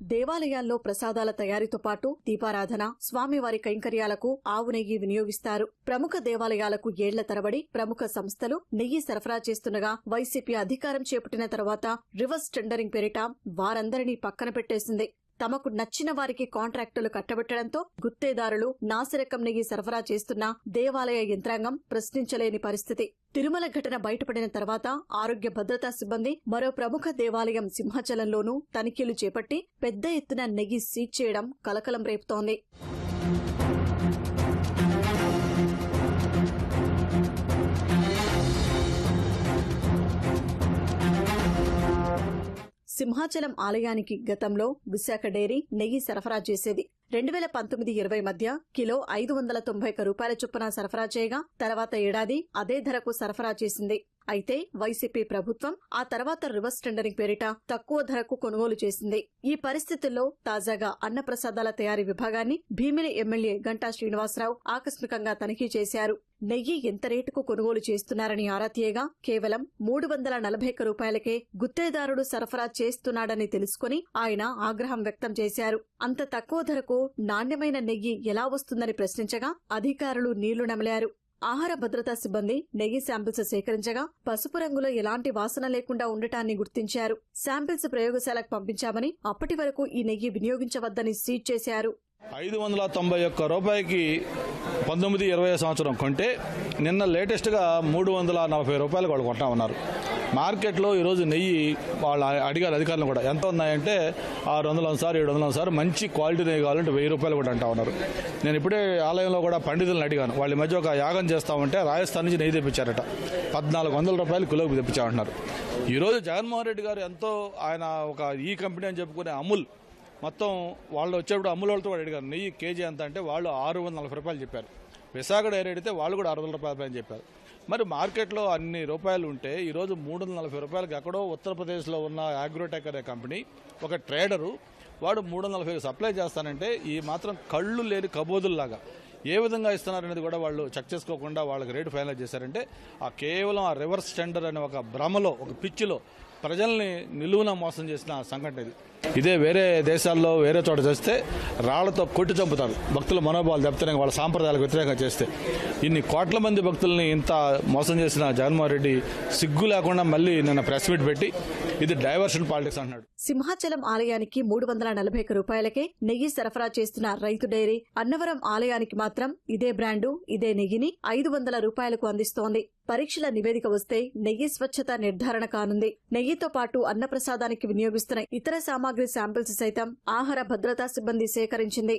దేవాలయాల్లో ప్రసాదాల తయారీతో పాటు దీపారాధన స్వామివారి కైంకర్యాలకు ఆవు నెయ్యి వినియోగిస్తారు. ప్రముఖ దేవాలయాలకు ఏళ్ళ తరబడి ప్రముఖ సంస్థలు నెయ్యి సరఫరా చేస్తుండగా వైసీపీ అధికారం చేపట్టిన తర్వాత రివర్స్ టెండరింగ్ పేరిట వారందరినీ పక్కన పెట్టేసింది. తమకు నచ్చిన వారికి కాంట్రాక్టులు కట్టబెట్టడంతో గుత్తేదారులు నాసిరకం నెయ్యి సరఫరా చేస్తున్న దేవాలయ యంత్రాంగం ప్రశ్నించలేని పరిస్థితి. తిరుమల ఘటన బయటపడిన తర్వాత ఆరోగ్య భద్రతా సిబ్బంది మరో ప్రముఖ దేవాలయం సింహాచలంలోనూ తనిఖీలు చేపట్టి పెద్ద ఎత్తున నెయ్యి సీజ్ చేయడం కలకలం రేపుతోంది. సింహాచలం ఆలయానికి గతంలో విశాఖ డైరీ నెయ్యి సరఫరా చేసేది. రెండు వేల పంతొమ్మిది ఇరవై మధ్య కిలో ఐదు వందల తొంభై ఒక్క రూపాయల చొప్పున సరఫరా చేయగా తర్వాత ఏడాది అదే ధరకు సరఫరా చేసింది. అయితే వైసీపీ ప్రభుత్వం ఆ తర్వాత రివర్స్ టెండరింగ్ పేరిట తక్కువ ధరకు కొనుగోలు చేసింది. ఈ పరిస్థితుల్లో తాజాగా అన్నప్రసాదాల తయారీ విభాగాన్ని భీమిలి ఎమ్మెల్యే గంటా శ్రీనివాసరావు ఆకస్మికంగా తనిఖీ చేశారు. నెయ్యి ఎంత రేటుకు కొనుగోలు చేస్తున్నారని ఆరా తీయగా కేవలం మూడు వందల నలభై ఒక్క రూపాయలకే గుత్తేదారుడు సరఫరా చేస్తున్నాడని తెలుసుకుని ఆయన ఆగ్రహం వ్యక్తం చేశారు. అంత తక్కువ ధరకు నాణ్యమైన నెయ్యి ఎలా వస్తుందని ప్రశ్నించగా అధికారులు నీళ్ళు నమిలారు. ఆహార భద్రతా సిబ్బంది నెయ్యి శాంపిల్స్ సేకరించగా పసుపు రంగులో ఎలాంటి వాసన లేకుండా ఉండటాన్ని గుర్తించారు. శాంపిల్స్ ప్రయోగశాలకు పంపించామని అప్పటి వరకు ఈ నెయ్యి వినియోగించవద్దని సీజ్ చేశారు. ఐదు వందల తొంభై ఒక్క రూపాయికి పంతొమ్మిది ఇరవై సంవత్సరం కొంటే నిన్న లేటెస్ట్గా మూడు వందల నలభై రూపాయలు వాళ్ళు కొంటా ఉన్నారు. మార్కెట్లో ఈరోజు నెయ్యి వాళ్ళు అడిగారు అధికారులు కూడా. ఎంత ఉన్నాయంటే ఆరు వందలు సార్ ఏడు వందలు సార్ మంచి క్వాలిటీ నెయ్యి కావాలంటే వెయ్యి రూపాయలు కూడా అంటా ఉన్నారు. నేను ఇప్పుడే ఆలయంలో కూడా పండితులను అడిగాను. వాళ్ళ మధ్య ఒక యాగం చేస్తామంటే రాజస్థాన్ నుంచి నెయ్యి తెప్పించారట. పద్నాలుగు వందల రూపాయలు కిలోకి తెప్పించామంటున్నారు. ఈరోజు జగన్మోహన్ రెడ్డి గారు ఎంతో ఆయన ఒక ఈ కంపెనీ అని చెప్పుకునే అమూల్ మొత్తం వాళ్ళు వచ్చేప్పుడు అమ్ముల వాళ్ళతో అడిగారు నెయ్యి కేజీ ఎంత? అంటే వాళ్ళు ఆరు వందల నలభై రూపాయలు చెప్పారు. విశాఖ డైరీ అడిగితే వాళ్ళు కూడా ఆరు వందల రూపాయలు అని చెప్పారు. మరి మార్కెట్లో అన్ని రూపాయలు ఉంటే ఈరోజు మూడు వందల నలభై రూపాయలకి ఎక్కడో ఉత్తరప్రదేశ్లో ఉన్న అగ్రోటెక్ అనే కంపెనీ ఒక ట్రేడరు వాడు మూడు వందల నలభై సప్లై చేస్తానంటే ఈ మాత్రం కళ్ళు లేని కబోదుల్లాగా ఏ విధంగా ఇస్తున్నారనేది కూడా వాళ్ళు చెక్ చేసుకోకుండా వాళ్ళకి రేటు ఫైనల్ చేశారంటే ఆ కేవలం ఆ రివర్స్ టెండర్ అనే ఒక భ్రమలో ఒక పిచ్చిలో ప్రజల్ని నిలువున మోసం చేసిన సంఘటన ఇది. ఇదే వేరే దేశాల్లో వేరే చోట చేస్తే రాళ్ళతో కొట్టి చంపుతారు. భక్తుల మనోభావాలు దెబ్బతినే వాళ్ళ సాంప్రదాయాలకు వ్యతిరేకంగా చేస్తే. ఇన్ని కోట్ల మంది భక్తుల్ని ఇంత మోసం చేసిన జగన్మోహన్ రెడ్డి సిగ్గు లేకుండా మళ్ళీ నిన్న ప్రెస్ మీట్ పెట్టి ఇది డైవర్షన్ పాలిటిక్స్ అన్నాడు సింహాచలం ఆలయానికి మూడు వందల నలభై ఒక్క రూపాయలకే నెయ్యి సరఫరా చేస్తున్న రైతు డైరీ అన్నవరం ఆలయానికి మాత్రం ఇదే బ్రాండు ఇదే నెయ్యిని ఐదు వందల రూపాయలకు అందిస్తోంది. పరీక్షల నివేదిక వస్తే నెయ్యి స్వచ్ఛత నిర్ధారణ కానుంది. నెయ్యితో పాటు అన్నప్రసాదానికి వినియోగిస్తున్న ఇతర సామాగ్రి శాంపిల్స్ సైతం ఆహార భద్రతా సిబ్బంది సేకరించింది.